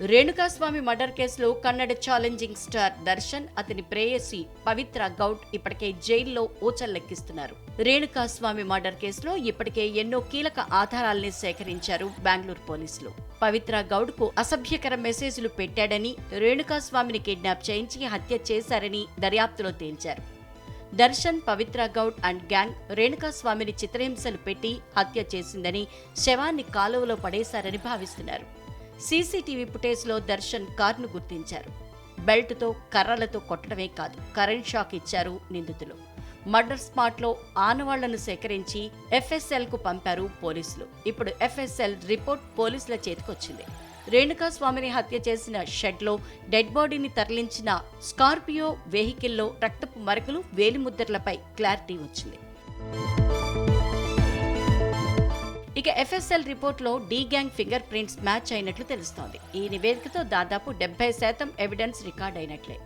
Renukaswamy murder కేసులో Kannada challenging star Darshan అతని ప్రేయసి పవిత్ర గౌడ్ ఇప్పటికే జైల్లో ఊచల్లెక్కిస్తున్నారు రేణుకాస్వామి మర్డర్ కేసులో ఇప్పటికే ఎన్నో కీలక ఆధారాల్ని సేకరించారు బెంగళూరు పోలీసులు. పవిత్ర గౌడ్కు అసభ్యకర మెసేజ్లు పెట్టాడని రేణుకాస్వామిని కిడ్నాప్ చేయించి హత్య చేశారని దర్యాప్తులో తేల్చారు. దర్శన్ పవిత్ర గౌడ్ అండ్ గ్యాంగ్ రేణుకాస్వామిని చిత్రహింసలు పెట్టి హత్య చేసిందని శవాన్ని కాలువలో పడేశారని భావిస్తున్నారు. సీసీటీవీ ఫుటేజ్లో దర్శన్ కారును గుర్తించారు. బెల్ట్తో కర్రలతో కొట్టడమే కాదు కరెంట్ షాక్ ఇచ్చారు నిందితులు. మర్డర్ స్పాట్లో ఆనవాళ్ళను సేకరించి ఎఫ్ఎస్ఎల్కు పంపారు పోలీసులు. ఇప్పుడు ఎఫ్ఎస్ఎల్ రిపోర్ట్ పోలీసుల చేతికొచ్చింది. రేణుకాస్వామిని హత్య చేసిన షెడ్లో డెడ్ బాడీని తరలించిన స్కార్పియో వెహికల్లో రక్తపు మరకలు వేలిముద్రలపై క్లారిటీ వచ్చింది. ఇక ఎఫ్ఎస్ఎల్ రిపోర్ట్లో D gang finger prints match అయినట్లు తెలుస్తోంది. ఈ నివేదికతో దాదాపు డెబ్బై శాతం ఎవిడెన్స్ రికార్డ్ అయినట్లే.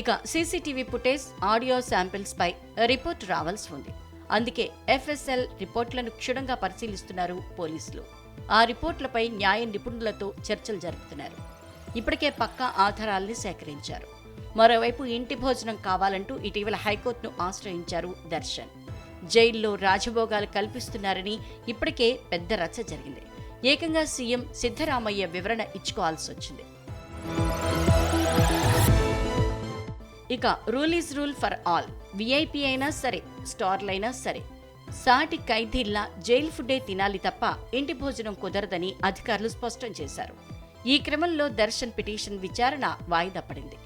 ఇక సీసీటీవీ ఫుటేజ్ ఆడియో శాంపిల్స్ పై రిపోర్ట్ రావాల్సి ఉంది. అందుకే ఎఫ్ఎస్ఎల్ రిపోర్ట్లను క్షుణ్ణంగా పరిశీలిస్తున్నారు పోలీసులు. ఆ రిపోర్ట్లపై న్యాయ నిపుణులతో చర్చలు జరుపుతున్నారు. ఇప్పటికే పక్కా ఆధారాల్ని సేకరించారు. మరోవైపు ఇంటి భోజనం కావాలంటూ ఇటీవల హైకోర్టును ఆశ్రయించారు దర్శన్. జైల్లో రాజభోగాలు కల్పిస్తున్నారని ఇప్పటికే పెద్ద రచ్చ జరిగింది. ఏకంగా సీఎం సిద్ధరామయ్య వివరణ ఇచ్చుకోవాల్సి వచ్చింది. ఇక rule is rule for all. VIP అయినా సరే స్టార్లైనా సరే సాటి ఖైదీల్లా జైలు ఫుడ్డే తినాలి తప్ప ఇంటి భోజనం కుదరదని అధికారులు స్పష్టం చేశారు. ఈ క్రమంలో దర్శన్ పిటిషన్ విచారణ వాయిదా పడింది.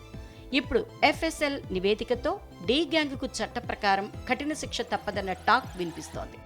ఇప్పుడు ఎఫ్ఎస్ఎల్ నివేదికతో డి గ్యాంగ్కు చట్ట ప్రకారం కఠిన శిక్ష తప్పదన్న టాక్ వినిపిస్తోంది.